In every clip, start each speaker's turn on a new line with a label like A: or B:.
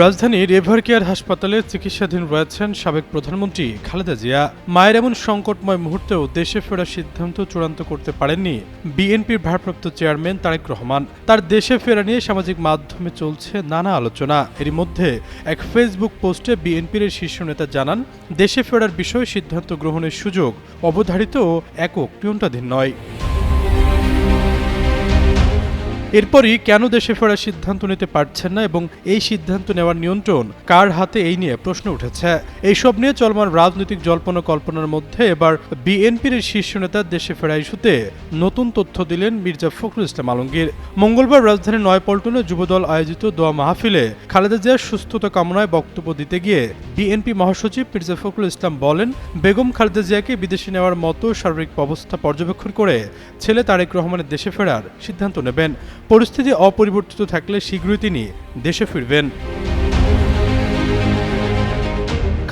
A: রাজধানীর ever care হাসপাতালে চিকিৎসাধীন রয়েছেন সাবেক প্রধানমন্ত্রী খালেদা জিয়া। মায়ের এমন সংকটময় মুহূর্তেও দেশে ফেরার সিদ্ধান্ত চূড়ান্ত করতে পারেননি বিএনপির ভারপ্রাপ্ত চেয়ারম্যান তারেক রহমান। তার দেশে ফেরা নিয়ে সামাজিক মাধ্যমে চলছে নানা আলোচনা। এরই মধ্যে এক ফেসবুক পোস্টে বিএনপির শীর্ষ নেতা জানান, দেশে ফেরার বিষয়ে সিদ্ধান্ত গ্রহণের সুযোগ অবধারিত ও একক নিয়ন্ত্রণাধীন নয়। এরপরই কেন দেশে ফেরার সিদ্ধান্ত নিতে পারছেন না এবং এই সিদ্ধান্ত নেওয়ার নিয়ন্ত্রণ কার হাতে এই নিয়ে প্রশ্ন উঠেছে? এইসব নিয়ে চলমান রাজনৈতিক জল্পনা কল্পনার মধ্যে এবার বিএনপির শীর্ষ নেতার দেশে ফেরা ইস্যুতে নতুন তথ্য দিলেন মির্জা ফখরুল ইসলাম আলমগীর। মঙ্গলবার রাজধানীর নয়পল্টনে যুবদল আয়োজিত দোয়া মাহফিলে খালেদা জিয়ার সুস্থতা কামনায় বক্তব্য দিতে গিয়ে বিএনপি মহাসচিব মির্জা ফখরুল ইসলাম বলেন, বেগম খালেদা জিয়াকে বিদেশে নেওয়ার মতো শারীরিক অবস্থা পর্যবেক্ষণ করে ছেলে তারেক রহমানের দেশে ফেরার সিদ্ধান্ত নেবেন। পরিস্থিতি অপরিবর্তিত থাকলে শীঘ্রই তিনি দেশে ফিরবেন।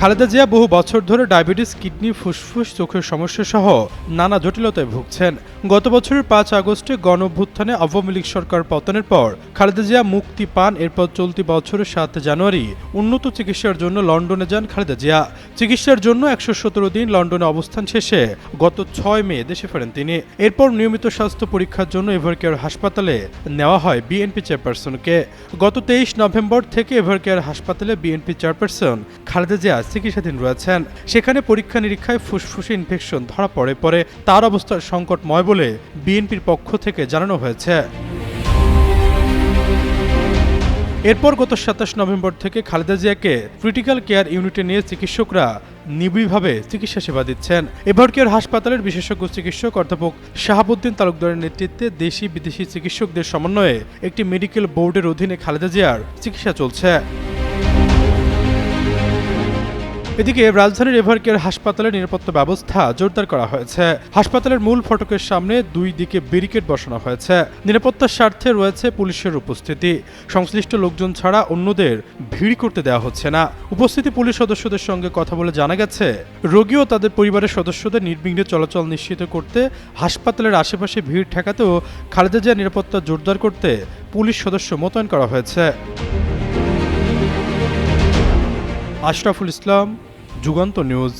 A: খালেদা জিয়া বহু বছর ধরে ডায়াবেটিস, কিডনি, ফুসফুস, চোখের সমস্যা সহ নানা জটিলতায় ভুগছেন। গত বছরের পাঁচ আগস্টে গণ অভ্যুত্থানে আওয়ামী লীগ সরকার পতনের পর খালেদা জিয়া মুক্তি পান। এরপর চলতি বছরের সাত জানুয়ারি উন্নত চিকিৎসার জন্য লন্ডনে যান খালেদা জিয়া। চিকিৎসার জন্য একশো সতেরো দিন লন্ডনে অবস্থান শেষে গত ছয় মে দেশে ফেরেন তিনি। এরপর নিয়মিত স্বাস্থ্য পরীক্ষার জন্য এভারকেয়ার হাসপাতালে নেওয়া হয় বিএনপি চেয়ারপারসনকে। গত তেইশ নভেম্বর থেকে এভারকেয়ার হাসপাতালে বিএনপি চেয়ারপারসন খালেদা জিয়া চিকিৎসাধীন রয়েছেন। সেখানে পরীক্ষা নিরীক্ষায় ফুসফুসে ইনফেকশন ধরা পড়ে, পরে তার অবস্থা সংকটময় বলে বিএনপির পক্ষ থেকে জানানো হয়েছে। এরপর গত সাতাশ নভেম্বর থেকে খালেদা জিয়াকে ক্রিটিক্যাল কেয়ার ইউনিটে নিয়ে চিকিৎসকরা নিবিড়ভাবে চিকিৎসা সেবা দিচ্ছেন। এভারকেয়ার হাসপাতালের বিশেষজ্ঞ চিকিৎসক অধ্যাপক শাহাবুদ্দিন তালুকদারের নেতৃত্বে দেশি বিদেশি চিকিৎসকদের সমন্বয়ে একটি মেডিকেল বোর্ডের অধীনে খালেদা জিয়ার চিকিৎসা চলছে। এদিকে রাজধানীর এভারকেয়ার হাসপাতালের নিরাপত্তা ব্যবস্থা জোরদার করা হয়েছে। হাসপাতালের মূল ফটকের সামনে দুই দিকে ব্যারিকেড বসানো হয়েছে। নিরাপত্তার স্বার্থে রয়েছে পুলিশের উপস্থিতি। সংশ্লিষ্ট লোকজন ছাড়া অন্যদের ভিড় করতে দেওয়া হচ্ছে না। উপস্থিতি পুলিশ সদস্যদের সঙ্গে কথা বলে জানা গেছে, রোগী ও তাদের পরিবারের সদস্যদের নির্বিঘ্নে চলাচল নিশ্চিত করতে হাসপাতালের আশেপাশে ভিড় ঠেকাতেও খালেদা জিয়া নিরাপত্তা জোরদার করতে পুলিশ সদস্য মোতায়েন করা হয়েছে। আশরাফুল ইসলাম যুগান্ত নিউজ